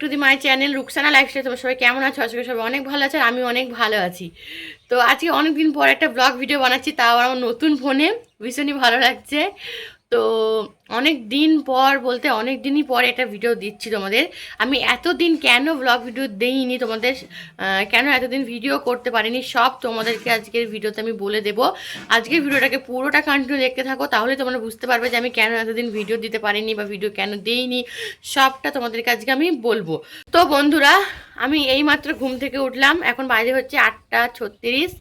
To the my channel Ruksana lifestyle তোমার সবাই কেমন আছো? আজকে সবাই অনেক ভালো আছে আমি অনেক ভালো আছি। তো আজকে অনেক দিন পর একটা ব্লগ ভিডিও বানাচ্ছি, তাও আমার নতুন ফোনে ভীষণই ভালো লাগছে। তো অনেক দিন পর বলতে অনেক দিনই পর একটা ভিডিও দিচ্ছি তোমাদের। আমি এতদিন কেন ব্লগ ভিডিও দেইনি তোমাদের? কেন এতদিন ভিডিও করতে পারিনি? সব তোমাদেরকে আজকের ভিডিওতে আমি বলে দেবো। আজকের ভিডিওটাকে পুরোটা কন্টিনিউ দেখতে থাকো, তাহলে তোমরা বুঝতে পারবে যে আমি কেন এতদিন ভিডিও দিতে পারিনি বা ভিডিও কেন দেইনি। সবটা তোমাদেরকে আজকে আমি বলব। তো বন্ধুরা, আমি এইমাত্র ঘুম থেকে উঠলাম। এখন বাইরে হচ্ছে আটটা ছত্রিশ।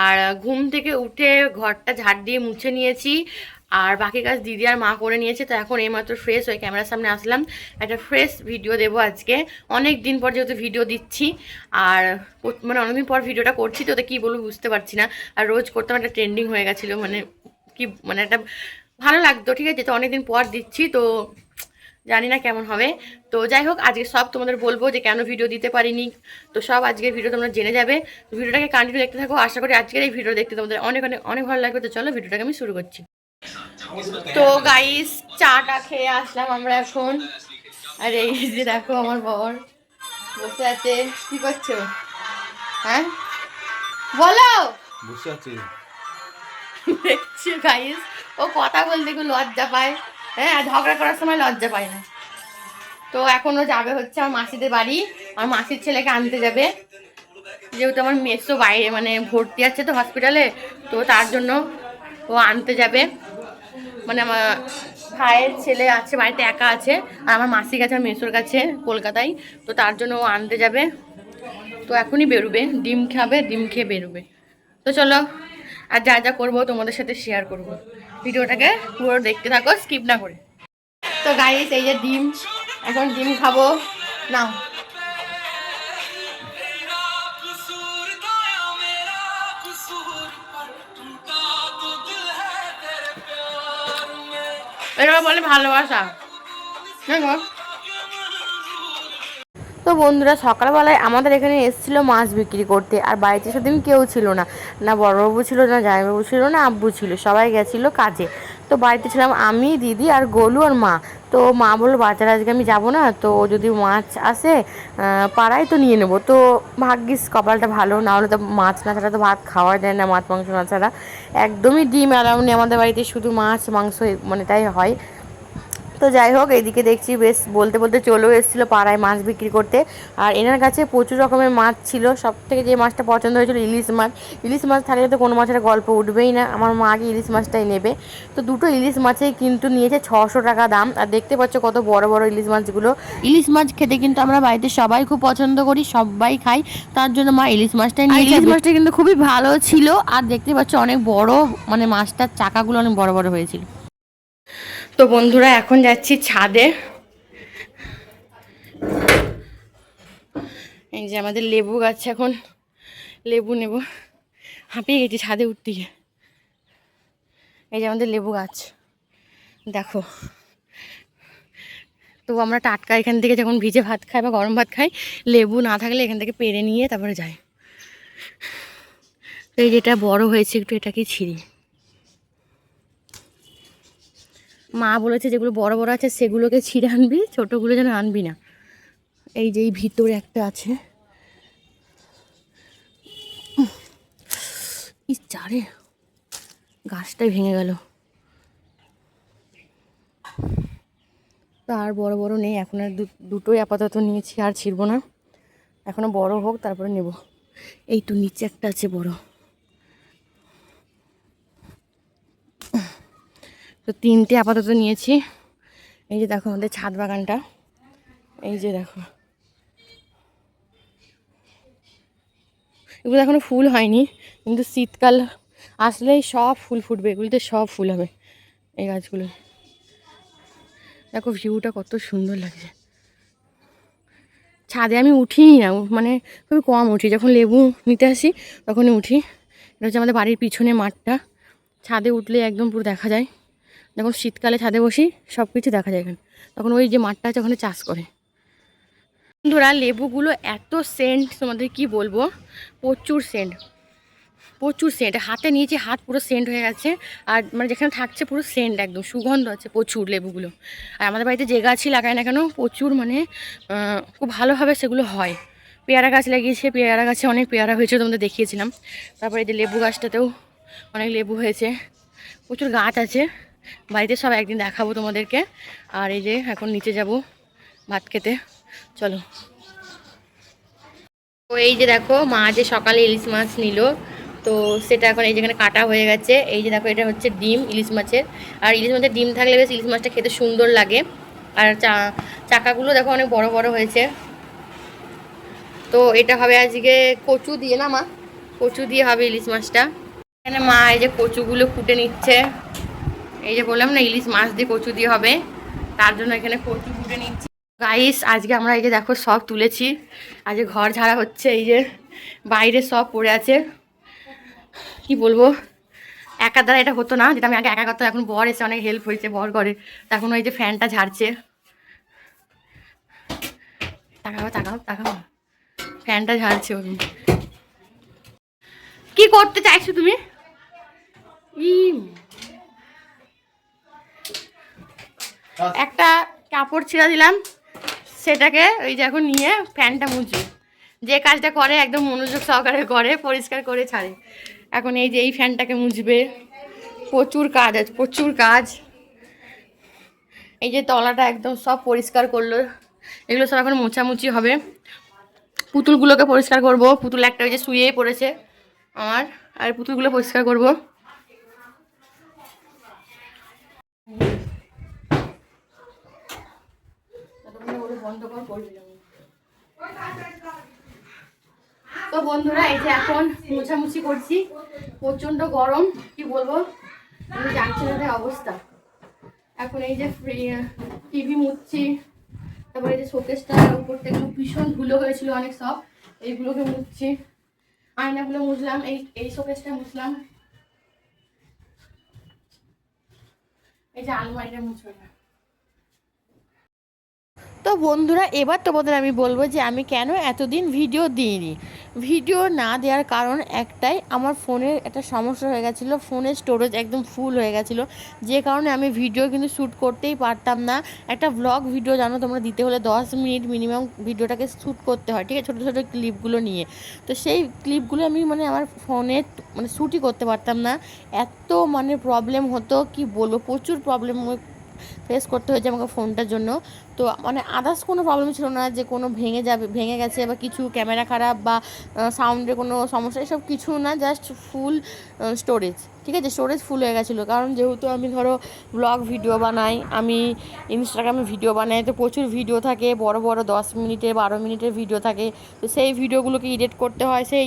আর ঘুম থেকে উঠে ঘরটা ঝাড় দিয়ে মুছে নিয়েছি। আর বাকি কাজ দিদি আর মা করে নিয়েছে, তো এখন এইমাত্র ফ্রেশ হয়ে ক্যামেরার সামনে আসলাম। একটা ফ্রেশ ভিডিও দেবো আজকে। অনেক দিন পর যেহেতু ভিডিও দিচ্ছি, আর মানে অনেকদিন পর ভিডিওটা করছি, তো ওটা কী বলব বুঝতে পারছি না। আর রোজ করতাম একটা ট্রেন্ডিং হয়ে গেছিল মানে কি মানে একটা ভালো লাগতো, ঠিক আছে? তো অনেকদিন পর দিচ্ছি, তো জানি না কেমন হবে। তো যাই হোক, আজকে সব তোমাদের বলব যে কেন ভিডিও দিতে পারিনি। তো সব আজকের ভিডিও তোমরা জেনে যাবে। ভিডিওটাকে কন্টিনিউ দেখতে থাকো। আশা করি আজকের এই ভিডিও দেখতে তোমাদের অনেক অনেক অনেক ভালো লাগবে। তো চলো ভিডিওটাকে আমি শুরু করছি। তো গাইস চাটা খেয়ে আসলাম আমরা এখন। আর এই যে দেখো আমার বর বসে আছে। কি করছ? হ্যাঁ? বলো! বসে আছি। দেখছি গাইস ও কথা বলতে একটু লজ্জা পায়। হ্যাঁ ঝগড়া করার সময় লজ্জা পায় না। তো এখন ও যাবে হচ্ছে আমার মাসিদের বাড়ি। আমার মাসির ছেলেকে আনতে যাবে। যেহেতু আমার মেসো বাইরে মানে ভর্তি আছে তো হসপিটালে তো তার জন্য ও আনতে যাবে। মানে আমার ভাইয়ের ছেলে আছে, বাড়িতে একা আছে, আর আমার মাসি গেছে আমার মেসোর কাছে, কলকাতায়। তো তার জন্য ও আনতে যাবে। তো এখনই বেরোবে, ডিম খাবে, ডিম খেয়ে বেরোবে। তো চলো, আর যা যা করব তোমাদের সাথে শেয়ার করব। ভিডিওটাকে পুরো দেখতে থাকো স্কিপ না করে। তো গাইস এই যে ডিম, এখন ডিম খাব। নাও। এটা বলে ভালোবাসা গো। তো বন্ধুরা, সকালবেলায় আমাদের এখানে এসেছিল মাছ বিক্রি করতে, আর বাড়িতে সেদিন কেউ ছিল না। না বড়বাবু ছিল, না জামাইবাবু ছিল, না আব্বু ছিল, সবাই গেছিল কাজে। তো বাড়িতে ছিলাম আমি, দিদি আর গোলু আর মা। তো মা বলল, বাচ্চারা আজকে আমি যাব না, তো যদি মাছ আসে পাড়ায় তো নিয়ে নেব। তো ভাগ্যিস কপালটা ভালো, না হলে তো মাছ না ছাড়া তো ভাত খাওয়া যায় না, মাছ মাংস না ছাড়া। একদমই ডিম অ্যালাউ নেই আমাদের বাড়িতে, শুধু মাছ মাংস মানে তাই হয়। তো যাই হোক এইদিকে দেখছি বেশ বলতে বলতে চলেও এসেছিল পাড়ায় মাছ বিক্রি করতে। আর এনার কাছে প্রচুর রকমের মাছ ছিল। সব থেকে যে মাছটা পছন্দ হয়েছিল ইলিশ মাছ। ইলিশ মাছ থাকলে তো কোনো মাছের গল্প উঠবেই না। আমার মা আগে ইলিশ মাছটাই নেবে। তো দুটো ইলিশ মাছেই কিন্তু নিয়েছে ছশো টাকা দাম। আর দেখতে পাচ্ছ কত বড় বড় ইলিশ মাছগুলো। ইলিশ মাছ খেতে কিন্তু আমরা বাড়িতে সবাই খুব পছন্দ করি সবাই খাই। তার জন্য মা ইলিশ মাছটাই নিয়ে ইলিশ মাছটা কিন্তু খুবই ভালো ছিল। আর দেখতে পাচ্ছ অনেক বড় মানে মাছটার চাকাগুলো অনেক বড় বড় হয়েছিল। তো বন্ধুরা, এখন যাচ্ছি ছাদে। এই যে আমাদের লেবু গাছ এখন। লেবু নেব। হাঁপিয়ে গেছি ছাদে উঠতে গিয়ে। এই যে আমাদের লেবু গাছ। দেখো। তো আমরা টাটকা এখান থেকে যখন ভিজে ভাত খাই বা গরম ভাত খাই, লেবু না থাকলে এখান থেকে পেরে নিয়ে তারপরে যাই। তো এই যেটা বড় হয়েছে, একটু এটাকে ছিঁড়ি। মা বলেছে যেগুলো বড় বড় আছে সেগুলোকে ছিঁড়ে আনবি, ছোটোগুলো যেন আনবি না। এই যে এই ভিতরে একটা আছে। চারে গাছটাই ভেঙে গেল। আর বড় বড় নেই, এখন আর দুটোই আপাতত নিয়েছি, আর ছিড়বো না। এখনও বড় হোক, তারপরে নেব। এই তো নিচে একটা আছে বড়। তো তিনটে আপাতত নিয়েছি। এই যে দেখো আমাদের ছাদ বাগানটা। এই যে দেখো। এগুলো এখনও ফুল হয়নি, কিন্তু শীতকাল আসলেই সব ফুল ফুটবে। এগুলিতে সব ফুল হবে এই গাছগুলো। দেখো ভিউটা কত সুন্দর লাগছে। ছাদে আমি উঠিই না মানে খুবই কম উঠি। যখন লেবু নিতে আসি, তখনই উঠি। এটা হচ্ছে আমাদের বাড়ির পিছনে মাঠটা। ছাদে উঠলে একদম পুরো দেখা যায়। যখন শীতকালে ছাদে বসি সব কিছু দেখা যায় এখানে। তখন ওই যে মাঠটা আছে, ওখানে চাষ করে। বন্ধুরা, লেবুগুলো এত সেন্ট তোমাদের কি বলব? প্রচুর সেন্ট প্রচুর সেন্ট হাতে নিয়েছি, হাত পুরো সেন্ট হয়ে গেছে। আর মানে যেখানে থাকছে পুরো সেন্ট একদম, সুগন্ধ আছে প্রচুর লেবুগুলো। আর আমাদের বাড়িতে যে গাছই লাগায় না কেন, প্রচুর মানে খুব ভালোভাবে সেগুলো হয়। পেয়ারা গাছ লাগিয়েছে, পেয়ারা গাছে অনেক পেয়ারা হয়েছে, তোমাদের দেখিয়েছিলাম। তারপরে এই যে লেবু গাছটাতেও অনেক লেবু হয়েছে। প্রচুর গাছ আছে। বাড়িতে সব একদিন দেখাবো তোমাদেরকে। আর এই যে এখন নিচে যাব ভাত খেতে। চলো। তো এই যে দেখো, মা যে সকালে ইলিশ মাছ নিল, তো সেটা এখন এই যেখানে কাটা হয়ে গেছে। এই যে দেখো, এটা হচ্ছে ডিম, ইলিশ মাছের। আর ইলিশ মাছের ডিম থাকলে বেশ ইলিশ মাছটা খেতে সুন্দর লাগে। আর চা, চাকাগুলো দেখো অনেক বড় বড় হয়েছে। তো এটা হবে আজকে কচু দিয়ে না মা? কচু দিয়ে হবে ইলিশ মাছটা। এখানে মা এই যে কচুগুলো কুটে নিচ্ছে। এই যে বললাম না, ইলিশ মাছ দিয়ে কচু দিয়ে হবে। তার জন্য এখানে কচু কুটে নিচ্ছি। গাইস আজকে আমরা এই যে দেখো সব তুলেছি। আজকে ঘর ঝাড়া হচ্ছে, এই যে বাইরে সব পড়ে আছে। কি বলব? একা দ্বারা এটা হতো না, যেটা আমি আগে একা করতাম, এখন বর এসে অনেক হেল্প হয়েছে, বর করে। তো এখন ওই যে ফ্যানটা ঝাড়ছে। তাকাও তাকাও তাকাও। ফ্যানটা ঝাড়ছে ওই। কি করতে চাইছো তুমি? ই একটা কাপড় ছিঁড়া দিলাম, সেটাকে ওই যে এখন নিয়ে ফ্যানটা মুছবে যে কাজটা করে, একদম মনোযোগ সহকারে করে, পরিষ্কার করে ছাড়ে। এখন এই যে এই ফ্যানটাকে মুছবে। প্রচুর কাজ আছে, প্রচুর কাজ। এই যে তলাটা একদম সব পরিষ্কার করল। এগুলো সব এখন মোছামুছি হবে। পুতুলগুলোকে পরিষ্কার করব। পুতুল একটা ওই যে শুয়েই পড়েছে আমার, আর পুতুলগুলো পরিষ্কার করব। বন্ধ কর করবি তো বন্ধুরা, এই যে এখন মোছামুছি করছি। প্রচণ্ড গরম, কি বলব? আমি জানছি না অবস্থা। এখন এই যে টিভি মুছছি। তারপরে এই যে শোকেসটা উপর থেকে ভীষণ ধুলো হয়েছিল অনেক সব। এইগুলোকে মুছছি। আয়নাগুলো মুছলাম, এই এই শোকেসটা মুছলাম। এই যে আলমারিটা মুছবে না তো বন্ধুরা, এবার তোমাদের আমি বলব যে আমি কেন এতদিন ভিডিও দিইনি। ভিডিও না দেওয়ার কারণ একটাই, আমার ফোনের একটা সমস্যা হয়ে গেছিল, ফোনের স্টোরেজ একদম ফুল হয়ে গেছিল। যে কারণে আমি ভিডিও কিন্তু শ্যুট করতেই পারতাম না। একটা ব্লগ ভিডিও জানো তোমরা, দিতে হলে দশ মিনিট মিনিমাম ভিডিওটাকে শ্যুট করতে হয়, ঠিক আছে? ছোটো ছোটো ক্লিপগুলো নিয়ে। তো সেই ক্লিপগুলো আমি মানে আমার ফোনে মানে শ্যুটই করতে পারতাম না। এত মানে প্রবলেম হতো, কি বলব? প্রচুর প্রবলেম ফেস করতে হয়েছে আমাকে ফোনটার জন্য। তো মানে আদার্স কোনো প্রবলেম ছিল না যে কোনো ভেঙে যাবে, ভেঙে গেছে বা কিছু ক্যামেরা খারাপ বা সাউন্ডের কোনো সমস্যা, এসব কিছু না জাস্ট ফুল স্টোরেজ ঠিক আছে? স্টোরেজ ফুল হয়ে গেছিল। কারণ যেহেতু আমি ধরো ব্লগ ভিডিও বানাই, আমি ইনস্টাগ্রামে ভিডিও বানাই, তো প্রচুর ভিডিও থাকে, বড় বড় দশ মিনিটের বারো মিনিটের ভিডিও থাকে। তো সেই ভিডিওগুলোকে এডিট করতে হয়, সেই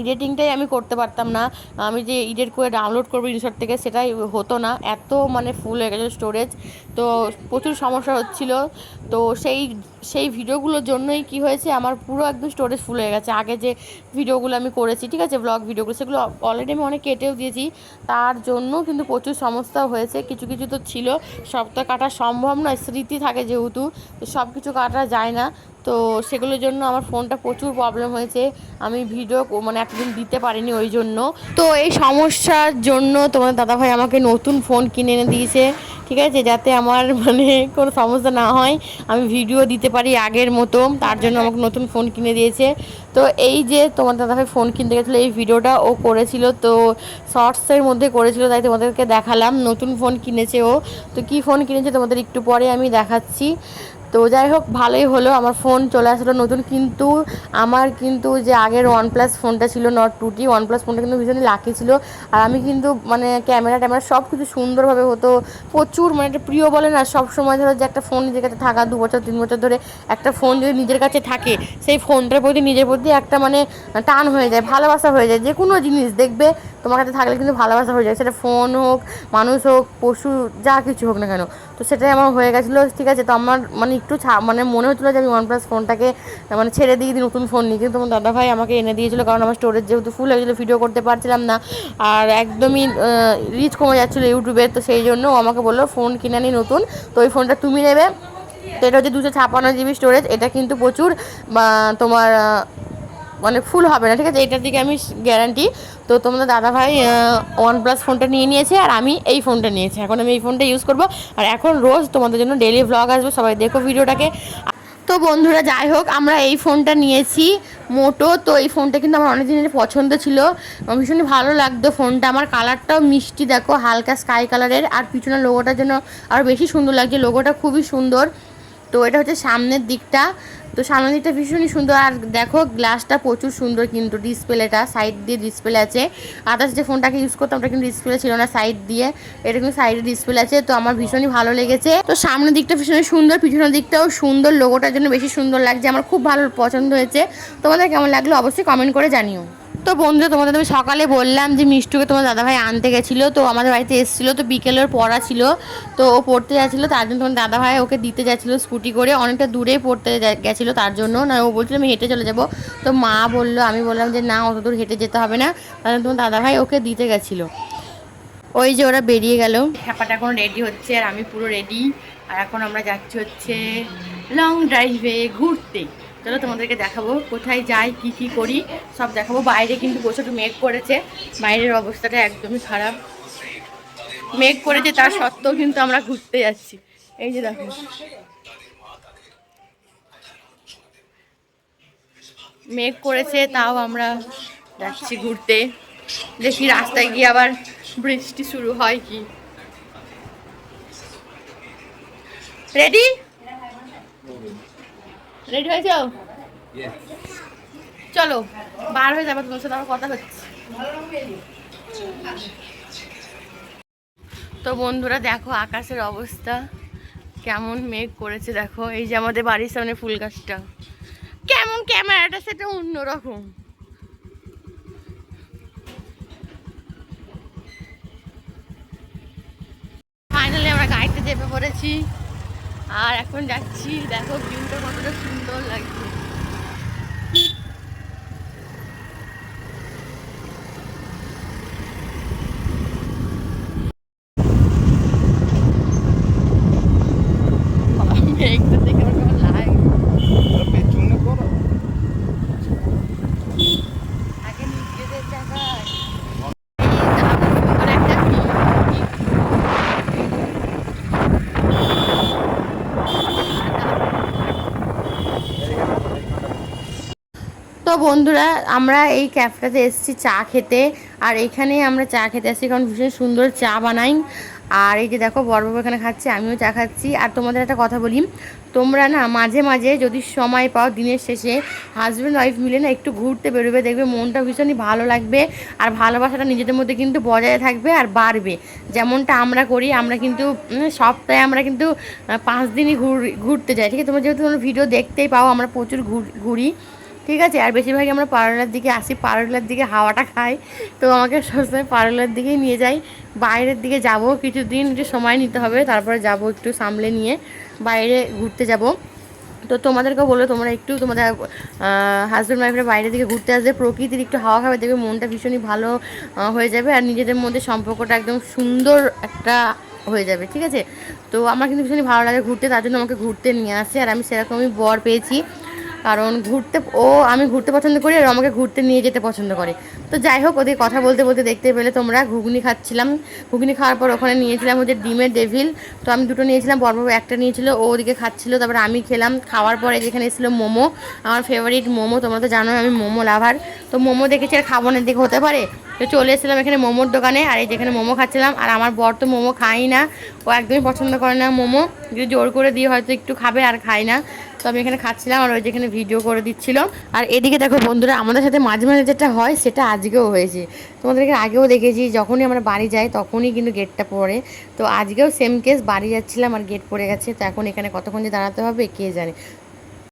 এডিটিংটাই আমি করতে পারতাম না। আমি যে এডিট করে ডাউনলোড করব ইনশর্ট থেকে সেটাই হতো না। এত মানে ফুল হয়ে গেছে স্টোরেজ তো প্রচুর সমস্যা হচ্ছিল। তো সেই সেই ভিডিওগুলোর জন্যই কি হয়েছে, আমার পুরো একদম স্টোরেজ ফুল হয়ে গেছে। আগে যে ভিডিওগুলো আমি করেছি, ঠিক আছে ব্লগ ভিডিওগুলো, সেগুলো অলরেডি আমি অনেক কেটেও দিয়েছি। তার জন্য কিন্তু প্রচুর সমস্যাও হয়েছে, কিছু কিছু তো ছিল, সব তো কাটা সম্ভব নয়, স্মৃতি থাকে যেহেতু সব কিছু কাটা যায় না। তো সেগুলোর জন্য আমার ফোনটা প্রচুর প্রবলেম হয়েছে, আমি ভিডিও মানে এতদিন দিতে পারিনি ওই জন্য। তো এই সমস্যার জন্য তোমার দাদাভাই আমাকে নতুন ফোন কিনে এনে দিয়েছে, ঠিক আছে, যাতে আমার মানে কোনো সমস্যা না হয়, আমি ভিডিও দিতে পারি আগের মতো, তার জন্য আমাকে নতুন ফোন কিনে দিয়েছে। তো এই যে তোমার দাদাভাই ফোন কিনতে গেছিল, এই ভিডিওটা ও করেছিল, তো শর্টসের মধ্যে করেছিল, তাই তোমাদেরকে দেখালাম। নতুন ফোন কিনেছে ও। তো কি ফোন কিনেছে তোমাদের একটু পরে আমি দেখাচ্ছি। তো যাই হোক, ভালোই হলো। আমার ফোন চলে আসলো নতুন, কিন্তু আমার কিন্তু যে আগের ওয়ান প্লাস ফোনটা ছিল নট টুটি ওয়ান প্লাস ফোনটা কিন্তু ভীষণই লাকি ছিল। আর আমি কিন্তু মানে ক্যামেরা ট্যামেরা সব কিছু সুন্দরভাবে হতো। প্রচুর মানে একটা প্রিয় বলে না সব সময় ধরো যে একটা ফোন নিজের কাছে থাকা, দু বছর, তিন বছর ধরে একটা ফোন যদি নিজের কাছে থাকে, সেই ফোনটার প্রতি নিজের প্রতি একটা মানে টান হয়ে যায়, ভালোবাসা হয়ে যায়। যে কোনো জিনিস দেখবে, তোমার কাছে থাকলে কিন্তু ভালোবাসা হয়ে যায়। সেটা ফোন হোক, মানুষ হোক, পশু, যা কিছু হোক না কেন। তো সেটাই আমার হয়ে গেছিল, ঠিক আছে? তো আমার মানে একটু মানে মনে হচ্ছিল যে আমি ওয়ান প্লাস ফোনটাকে মানে ছেড়ে দিয়ে দিই নতুন ফোন নিই। কিন্তু তোমার দাদাভাই আমাকে এনে দিয়েছিলো কারণ আমার স্টোরেজ যেহেতু ফুল হয়ে গেছিল ভিডিও করতে পারছিলাম না। আর একদমই রিচ কমে যাচ্ছিল ইউটিউবে তো সেই জন্য আমাকে বলল, ফোন কিনে নি নতুন, তো ওই ফোনটা তুমি নেবে। তো এটা হচ্ছে দুশো ছাপান্ন জিবি স্টোরেজ এটা কিন্তু প্রচুর তোমার মানে ফুল হবে না, ঠিক আছে? এটার দিকে আমি গ্যারান্টি তো তোমাদের দাদাভাই ওয়ান প্লাস ফোনটা নিয়ে নিয়েছে আর আমি এই ফোনটা নিয়েছি। এখন আমি এই ফোনটা ইউজ করব। আর এখন রোজ তোমাদের জন্য ডেলি ব্লগ আসবে, সবাই দেখো ভিডিওটাকে। তো বন্ধুরা, যাই হোক, আমরা এই ফোনটা নিয়েছি মোটো। তো এই ফোনটা কিন্তু আমার অনেক দিনের পছন্দ ছিল। ভীষণই ভালো লাগতো ফোনটা আমার কালারটাও মিষ্টি, দেখো, হালকা স্কাই কালারের আর পিছনের লোগোটার জন্য আরও বেশি সুন্দর লাগছে। লোগোটা খুবই সুন্দর। তো এটা হচ্ছে সামনের দিকটা। তো সামনেটা ভীষণই সুন্দর, আর দেখো গ্লাসটা প্রচুর সুন্দর কিন্তু ডিসপ্লেটা সাইড দিয়ে ডিসপ্লে আছে। আদার্স যে ফোনটাকে ইউজ করতাম, ওটা কিন্তু ডিসপ্লে ছিল না সাইড দিয়ে। এটা কিন্তু সাইডে ডিসপ্লে আছে, তো আমার ভীষণই ভালো লেগেছে। তো সামনের দিকটা ভীষণই সুন্দর, পিছনের দিকটাও সুন্দর লোগোটার জন্য বেশি সুন্দর লাগছে, আমার খুব ভালো পছন্দ হয়েছে। তোমাদের কেমন লাগল অবশ্যই কমেন্ট করে জানিও। তো বন্ধুরা, তোমাদের আমি সকালে বললাম যে মিষ্টুকে তোমার দাদাভাই আনতে গেছিল, তো আমাদের বাড়িতে এসেছিল, তো বিকেলের পড়া ছিল, তো ও পড়তে যাচ্ছিল, তার জন্য তোমার দাদাভাই ওকে দিতে যাচ্ছিল স্কুটি করে, অনেকটা দূরে পড়তে গেছিল তার জন্য। না, ও বলছিল, আমি হেঁটে চলে যাব। তো মা বলল, আমি বললাম যে, না, অত দূর হেঁটে যেতে হবে না। তার জন্য তোমার দাদাভাই ওকে দিতে গেছিল। ওই যে ওরা বেরিয়ে গেল। হ্যাপাটা এখন রেডি হচ্ছে, আর আমি পুরো রেডি আর এখন আমরা যাচ্ছি হচ্ছে লং ড্রাইভে ঘুরতে। চলো তোমাদেরকে দেখাবো কোথায় যাই, কি কি করি, সব দেখাবো। বাইরে কিন্তু প্রচুর মেঘ করেছে। বাইরের অবস্থাটা একদমই খারাপ। মেঘ করেছে, তার সত্ত্বেও কিন্তু আমরা ঘুরতে যাচ্ছি। এই যে দেখো। মেঘ করেছে, তাও আমরা যাচ্ছি ঘুরতে। দেখি রাস্তায় গিয়ে আবার বৃষ্টি শুরু হয় কি। রেডি রেডি হয়েছ? চলো বার হয়ে যাবে তোমার সাথে আমার কথা হচ্ছে। তো বন্ধুরা দেখো আকাশের অবস্থা। কেমন মেঘ করেছে দেখো। এই যে আমাদের বাড়ির সামনে ফুল গাছটা। কেমন ক্যামেরাটা সেটা অন্যরকম ফাইনালি আমরা গাড়িতে চেপে পড়েছি। আর এখন যাচ্ছি দেখো ভিউটা কতটা সুন্দর লাগছে বাবা, মেঘটা দেখে আমার কেমন লাগে আগে নিজেদের জায়গায় এই দারুণ সুন্দর একটা view। তো বন্ধুরা, আমরা এই ক্যাফটাতে এসেছি চা খেতে। আর এখানে আমরা চা খেতে আসছি কারণ ভীষণ সুন্দর চা বানাই। আর এই যে দেখো, বড়বাবু এখানে খাচ্ছে, আমিও চা খাচ্ছি। আর তোমাদের একটা কথা বলি, তোমরা না মাঝে মাঝে যদি সময় পাও দিনের শেষে হাজব্যান্ড ওয়াইফ মিলে না একটু ঘুরতে বেরোবে, দেখবে মনটা ভীষণই ভালো লাগবে। আর ভালোবাসাটা নিজেদের মধ্যে কিন্তু বজায় থাকবে আর বাড়বে। যেমনটা আমরা করি, আমরা কিন্তু সপ্তাহে আমরা কিন্তু পাঁচ দিনই ঘুর- ঘুরতে যাই। ঠিক আছে? তোমরা যেহেতু ভিডিও দেখতেই পাও, আমরা প্রচুর ঘুরি। ঠিক আছে, আর বেশিরভাগই আমরা পারলার দিকে আসি, পারলার দিকে হাওয়াটা খাই। তো আমাকে সবসময় পারলার দিকেই নিয়ে যাই। বাইরের দিকে যাব, কিছুদিন একটু সময় নিতে হবে, তারপরে যাব একটু সামলে নিয়ে বাইরে ঘুরতে যাব। তো তোমাদেরকেও বলো তোমরা একটু তোমাদের হাজব্যান্ড ওয়াইফের বাইরের দিকে ঘুরতে আসবে, প্রকৃতির একটু হাওয়া খাবে, দেখবে মনটা ভীষণই ভালো হয়ে যাবে, আর নিজেদের মধ্যে সম্পর্কটা একদম সুন্দর একটা হয়ে যাবে, ঠিক আছে? তো আমার কিন্তু ভীষণই ভালো লাগে ঘুরতে, তার জন্য আমাকে ঘুরতে নিয়ে আসে, আর আমি সেরকমই বর পেয়েছি। কারণ ঘুরতে, ও আমি ঘুরতে পছন্দ করি আর আমাকে ঘুরতে নিয়ে যেতে পছন্দ করে। তো যাই হোক, ওদের কথা বলতে বলতে দেখতে পেলে তোমরা ঘুগনি খাচ্ছিলাম। ঘুগনি খাওয়ার পর ওখানে নিয়েছিলাম ওদের ডিমের ডেভিল তো আমি দুটো নিয়েছিলাম বরবাবু একটা নিয়েছিল, ও ওদিকে খাচ্ছিল, তারপর আমি খেলাম। খাওয়ার পরে যেখানে এসেছিল মোমো, আমার ফেভারিট মোমো, তোমরা তো জানো আমি মোমো লাভার তো মোমো দেখেছি আর খাব না দিকে হতে পারে। তো চলে এসেছিলাম এখানে মোমোর দোকানে, আর এই যেখানে মোমো খাচ্ছিলাম, আর আমার বর তো মোমো খাই না। ও একদমই পছন্দ করে না মোমো। যদি জোর করে দিয়ে হয়তো একটু খাবে আর খায় না। তো আমি এখানে খাচ্ছিলাম, আর ওই যেখানে ভিডিও করে দিচ্ছিল। আর এদিকে দেখো বন্ধুরা, আমাদের সাথে মাঝে মাঝে যেটা হয়, সেটা আজকেও হয়েছে। তোমাদেরকে আগেও দেখেছি, যখনই আমরা বাড়ি যাই, তখনই কিন্তু গেটটা পড়ে। তো আজকেও সেম কেস বাড়ি যাচ্ছিলাম আর গেট পড়ে গেছে। তো এখন এখানে কতক্ষণ যে দাঁড়াতে হবে, কে জানে।